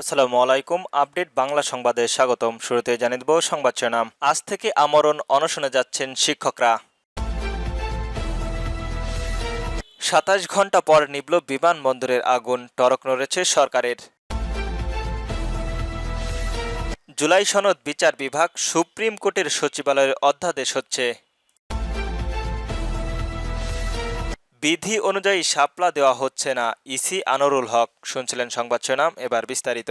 আসসালামু আলাইকুম, আপডেট বাংলা সংবাদে স্বাগতম। শুরুতে জানিয়ে দেব সংবাদ শিরোনাম। আজ থেকে আমরণ অনশনে যাচ্ছেন শিক্ষকরা। সাতাশ ঘণ্টা পর নিবল বিমানবন্দরের আগুন টরক নড়েছে সরকারের। জুলাই সনদ বিচার বিভাগ, সুপ্রিম কোর্টের সচিবালয়ের অধ্যাদেশ হচ্ছে। বিধি অনুযায়ী সাপলা দেওয়া হচ্ছে না। ইসি আনোরুল হক, শুনছিলেন সংবাদ শিরোনাম, এবার বিস্তারিত।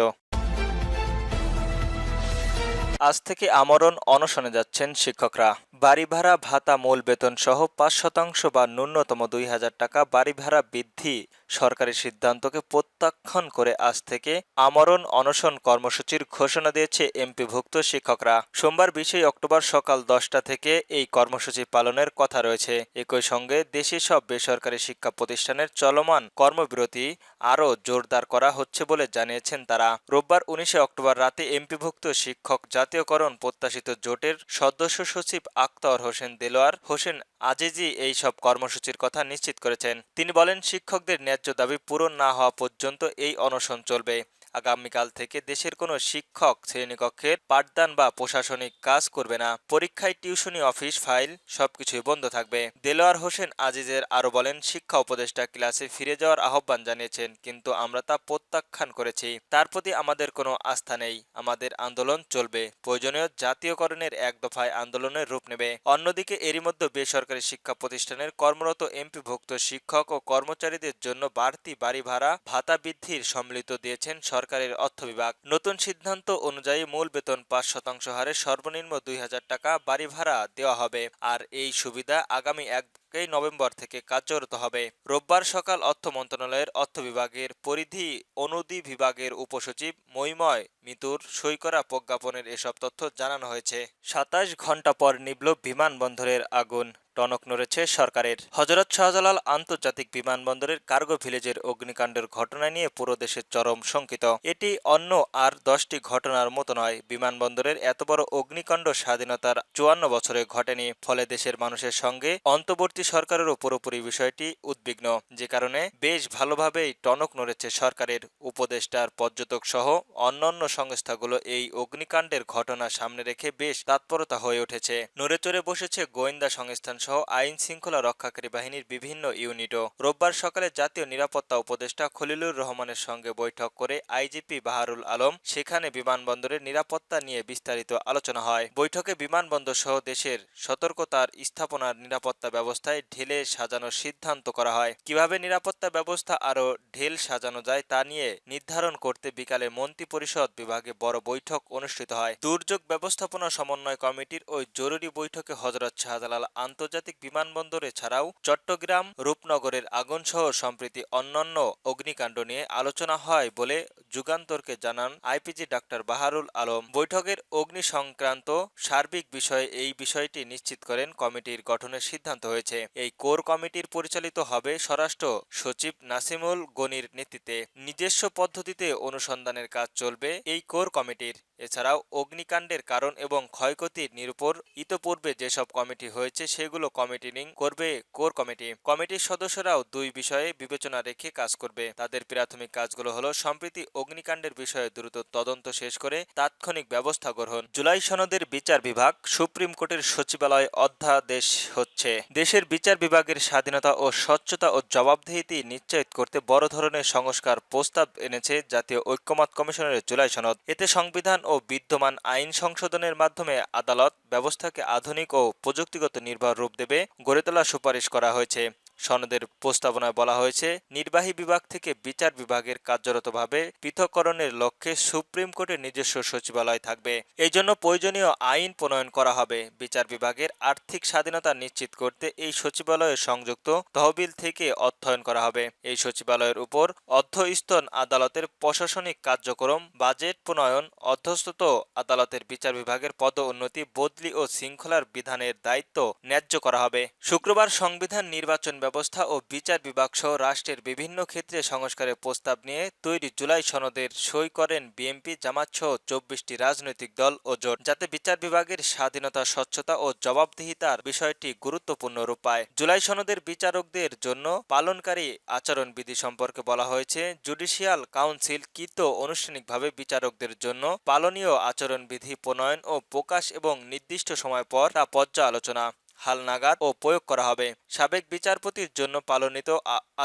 আজ থেকে আমরণ অনশনে যাচ্ছেন শিক্ষকরা। বাড়ি ভাড়া ভাতা, মূল বেতন সহ পাঁচ শতাংশ বা ন্যূনতম দুই হাজার টাকা বাড়ি ভাড়া বৃদ্ধি সরকারি সিদ্ধান্তকে প্রত্যাখ্যান করে আজ থেকে আমরণ অনশন কর্মসূচির ঘোষণা দিয়েছে এমপিভুক্ত শিক্ষকরা। সোমবার বিশে অক্টোবর সকাল দশটা থেকে এই কর্মসূচি পালনের কথা রয়েছে। একই সঙ্গে দেশে সব বেসরকারি শিক্ষা প্রতিষ্ঠানের চলমান কর্মবিরতি আরও জোরদার করা হচ্ছে বলে জানিয়েছেন তারা। রোববার উনিশে অক্টোবর রাতে এমপিভুক্ত শিক্ষক জাতীয়করণ প্রত্যাশিত জোটের সদস্য সচিব আক্তার হোসেন দেলোয়ার হোসেন আজিজি এই সব কর্মসূচির কথা নিশ্চিত করেছেন। তিনি বলেন, শিক্ষকদের ন্যায্য দাবি পূরণ না হওয়া পর্যন্ত এই অনশন চলবে। আগামীকাল থেকে দেশের কোনো শিক্ষক, শ্রেণীকক্ষের পাঠদান বা প্রশাসনিক কাজ করবে না। পরীক্ষায় টিউশনি, অফিস, ফাইল সবকিছুই বন্ধ থাকবে। দেলোয়ার হোসেন আজিজের আরও বলেন, শিক্ষা উপদেষ্টা ক্লাসে ফিরে যাওয়ার আহ্বান জানিয়েছেন, কিন্তু আমরা তা প্রত্যাখ্যান করেছি। তার প্রতি আমাদের কোনো আস্থা নেই। আমাদের আন্দোলন চলবে। প্রয়োজনীয় জাতীয়করণের এক দফায় আন্দোলনের রূপ নেবে। অন্যদিকে এরই মধ্যে বেসরকারি শিক্ষা প্রতিষ্ঠানের কর্মরত এমপিভুক্ত শিক্ষক ও কর্মচারীদের জন্য বাড়তি বাড়ি ভাড়া, ভাতা বৃদ্ধির সম্মিলিত দিয়েছেন সরকারের অর্থ বিভাগ। নতুন সিদ্ধান্ত অনুযায়ী মূল বেতন পাঁচ শতাংশ হারে সর্বনিম্ন দুই হাজার টাকা বাড়ি ভাড়া দেওয়া হবে। আর এই সুবিধা আগামী এক এই নভেম্বর থেকে কার্যরত হবে। রোববার সকাল অর্থ মন্ত্রণালয়ের অর্থ বিভাগের পরিধি অনুদি বিভাগের উপসচিব মৈময় মিতুর সই করা প্রজ্ঞাপনের এসব তথ্য জানানো হয়েছে। সাতাশ ঘণ্টা পর নিবল বিমানবন্দরের আগুন। টনক নড়েছে সরকারের। হজরত শাহজালাল আন্তর্জাতিক বিমানবন্দরের কার্গো ভিলেজের অগ্নিকাণ্ডের ঘটনা নিয়ে পুরো দেশে চরম শঙ্কিত। এটি অন্য আর দশটি ঘটনার মতো নয়। বিমানবন্দরের এত বড় অগ্নিকাণ্ড স্বাধীনতার চুয়ান্ন বছরে ঘটেনি। ফলে দেশের মানুষের সঙ্গে অন্তর্বর্তী সরকারেরও পুরোপুরি বিষয়টি উদ্বিগ্ন। যে কারণে বেশ ভালোভাবেই টনক নড়েছে সরকারের উপদেষ্টার পর্যটক সহ অন্যান্য সংস্থাগুলো এই অগ্নিকাণ্ডের ঘটনা সামনে রেখে বেশ তৎপরতা হয়ে উঠেছে। নড়ে চড়ে বসেছে গোয়েন্দা সংস্থান সহ আইন শৃঙ্খলা রক্ষাকারী বাহিনীর বিভিন্ন ইউনিটও রোববার সকালে জাতীয় নিরাপত্তা উপদেষ্টা খলিলুর রহমানের সঙ্গে বৈঠক করে আইজিপি বাহারুল আলম সেখানে বিমানবন্দরের নিরাপত্তা নিয়ে বিস্তারিত আলোচনা হয়। বৈঠকে বিমানবন্দর সহ দেশের সতর্কতার স্থাপনার নিরাপত্তা ব্যবস্থায় ঢেলে সাজানোর সিদ্ধান্ত করা হয়। কীভাবে নিরাপত্তা ব্যবস্থা আরও ঢেল সাজানো যায় তা নিয়ে নির্ধারণ করতে বিকালে মন্ত্রী পরিষদ বিভাগে বড় বৈঠক অনুষ্ঠিত হয়। দুর্যোগ ব্যবস্থাপনা সমন্বয় কমিটির ওই জরুরি বৈঠকে হজরত শাহজালাল আন্তর্জাতিক বিমানবন্দরে ছাড়াও চট্টগ্রাম, রূপনগরের আগুন সহ সম্প্রতি অন্যান্য অগ্নিকাণ্ড নিয়ে আলোচনা হয় বলে যুগান্তরকে জানান আইপিজি ডাক্তার বাহারুল আলম। বৈঠকের অগ্নি সংক্রান্ত সার্বিক বিষয়ে এই বিষয়টি নিশ্চিত করেন কমিটির গঠনের সিদ্ধান্ত হয়েছে। এই কোর কমিটির পরিচালিত হবে স্বরাষ্ট্র সচিব নাসিমুল গনির নেতৃত্বে। নিজস্ব পদ্ধতিতে অনুসন্ধানের কাজ চলবে এই কোর কমিটির। এছাড়াও অগ্নিকাণ্ডের কারণ এবং ক্ষয়ক্ষতির নিরূপর ইতপূর্বে যেসব কমিটি হয়েছে, সেগুলো কমিটিনিং করবে কোর কমিটি। কমিটির সদস্যরাও দুই বিষয়ে বিবেচনা রেখে কাজ করবে। তাদের প্রাথমিক কাজগুলো হলো, সম্প্রতি অগ্নিকাণ্ডের বিষয়ে দ্রুত তদন্ত শেষ করে তাৎক্ষণিক ব্যবস্থা গ্রহণ। জুলাই সনদের বিচার বিভাগ, সুপ্রিম কোর্টের সচিবালয় অধ্যাদেশ হচ্ছে। দেশের বিচার বিভাগের স্বাধীনতা ও স্বচ্ছতা ও জবাবদিহিতি নিশ্চিত করতে বড় ধরনের সংস্কার প্রস্তাব এনেছে জাতীয় ঐক্যমত কমিশনের জুলাই সনদ। এতে সংবিধান ও বিদ্যমান আইন সংশোধনের মাধ্যমে আদালত ব্যবস্থাকে আধুনিক ও প্রযুক্তিগত নির্ভর রূপ দেবে, গড়ে তোলার সুপারিশ করা হয়েছে। সনদের প্রস্তাবনায় বলা হয়েছে, নির্বাহী বিভাগ থেকে বিচার বিভাগের কার্যরতভাবে পৃথককরণের লক্ষ্যে সুপ্রিম কোর্টের নিজস্ব সচিবালয় থাকবে। এই জন্য প্রয়োজনীয় আইন প্রণয়ন করা হবে। বিচার বিভাগের আর্থিক স্বাধীনতা নিশ্চিত করতে এই সচিবালয়ে সংযুক্ত তহবিল থেকে অর্থায়ন করা হবে। এই সচিবালয়ের উপর অধ্যস্তন আদালতের প্রশাসনিক কার্যক্রম, বাজেট প্রণয়ন, অধ্যস্থত আদালতের বিচার বিভাগের পদ উন্নতি, বদলি ও শৃঙ্খলার বিধানের দায়িত্ব ন্যায্য করা হবে। শুক্রবার সংবিধান নির্বাচন ব্যবস্থা ও বিচার বিভাগ সহ রাষ্ট্রের বিভিন্ন ক্ষেত্রে সংস্কারের প্রস্তাব নিয়ে তৈরি জুলাই সনদের সই করেন বিএনপি, জামাত সহ চব্বিশটি রাজনৈতিক দল ও জোট, যাতে বিচার বিভাগের স্বাধীনতা, স্বচ্ছতা ও জবাবদিহিতার বিষয়টি গুরুত্বপূর্ণ রূপায়। জুলাই সনদের বিচারকদের জন্য পালনকারী আচরণবিধি সম্পর্কে বলা হয়েছে, জুডিশিয়াল কাউন্সিল কৃত আনুষ্ঠানিকভাবে বিচারকদের জন্য পালনীয় আচরণবিধি প্রণয়ন ও প্রকাশ এবং নির্দিষ্ট সময় পর তা পর্যালোচনা। হালনাগাদ ও প্রয়োগ করা হবে। সাবেক বিচারপতির জন্য পালনিত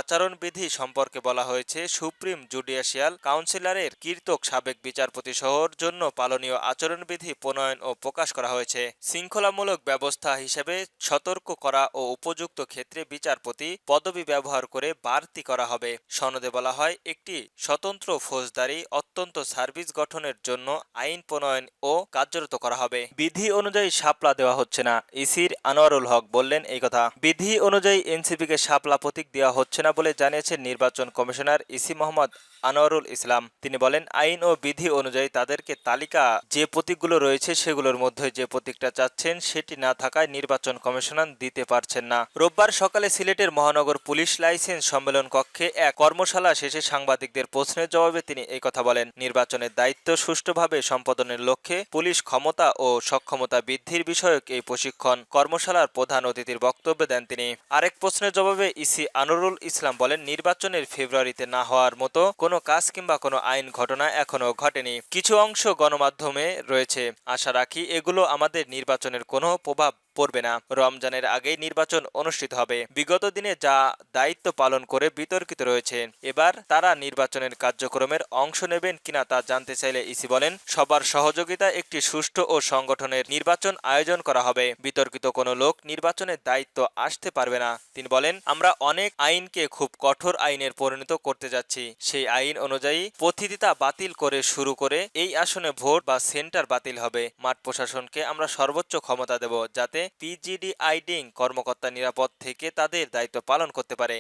আচরণবিধি সম্পর্কে বলা হয়েছে, সুপ্রিম জুডিশিয়াল কাউন্সিলরের কীর্তক সাবেক বিচারপতি সহর জন্য পালনীয় আচরণবিধি প্রণয়ন ও প্রকাশ করা হয়েছে। শৃঙ্খলামূলক ব্যবস্থা হিসেবে সতর্ক করা ও উপযুক্ত ক্ষেত্রে বিচারপতি পদবি ব্যবহার করে বাড়তি করা হবে। সনদে বলা হয়, একটি স্বতন্ত্র ফৌজদারি অত্যন্ত সার্ভিস গঠনের জন্য আইন প্রণয়ন ও কার্যরত করা হবে। বিধি অনুযায়ী শাপলা দেওয়া হচ্ছে না। ইসির আনোয়ারুল হক বললেন, এই কথা। বিধি অনুযায়ী এনসিপিকে শাপলা প্রতীক দেওয়া হচ্ছে না বলে জানিয়েছেন নির্বাচন কমিশনার ইসি মোহাম্মদ আনোয়ারুল ইসলাম। তিনি বলেন, আইন ও বিধি অনুযায়ী তাদেরকে তালিকা, যে প্রতীকগুলো রয়েছে সেগুলোর মধ্যে যে প্রতীকটা চাচ্ছেন, সেটি না থাকায় নির্বাচন কমিশনার দিতে পারছেন না। রোববার সকালে সিলেটের মহানগর পুলিশ লাইসেন্স সম্মেলন কক্ষে এক কর্মশালা শেষে সাংবাদিকদের প্রশ্নের জবাবে তিনি এই কথা বলেন, নির্বাচনের দায়িত্ব সুষ্ঠুভাবে সম্পাদনের লক্ষ্যে পুলিশ ক্ষমতা ও সক্ষমতা বৃদ্ধির বিষয়ক এই প্রশিক্ষণ। কর্মশালার প্রধান অতিথির বক্তব্য দেন তিনি। আরেক প্রশ্নের জবাবে ইসি আনুরুল ইসলাম বলেন, নির্বাচনের ফেব্রুয়ারিতে না হওয়ার মতো কোনো কাজ কিংবা কোনো আইন ঘটনা এখনও ঘটেনি। কিছু অংশ গণমাধ্যমে রয়েছে। আশা রাখি এগুলো আমাদের নির্বাচনের কোনো প্রভাব পড়বে না। রমজানের আগেই নির্বাচন অনুষ্ঠিত হবে। বিগত দিনে যা দায়িত্ব পালন করে বিতর্কিত রয়েছে, এবার তারা নির্বাচনের কার্যক্রমের অংশ নেবেন কিনা তা জানতে চাইলে ইসি বলেন, সবার সহযোগিতা একটি সুষ্ঠু ও সংগঠনের নির্বাচন আয়োজন করা হবে। বিতর্কিত কোনো লোক নির্বাচনের দায়িত্ব আসতে পারবে না। তিনি বলেন, আমরা অনেক আইনকে খুব কঠোর আইনের পরিণত করতে যাচ্ছি। সেই আইন অনুযায়ী পথিদিতা বাতিল করে শুরু করে এই আসনে ভোট বা সেন্টার বাতিল হবে। মাঠ প্রশাসনকে আমরা সর্বোচ্চ ক্ষমতা দেব যাতে পিজিডি আইডিং কর্মকর্তা নিরাপদ থেকে তাদের দায়িত্ব পালন করতে পারে।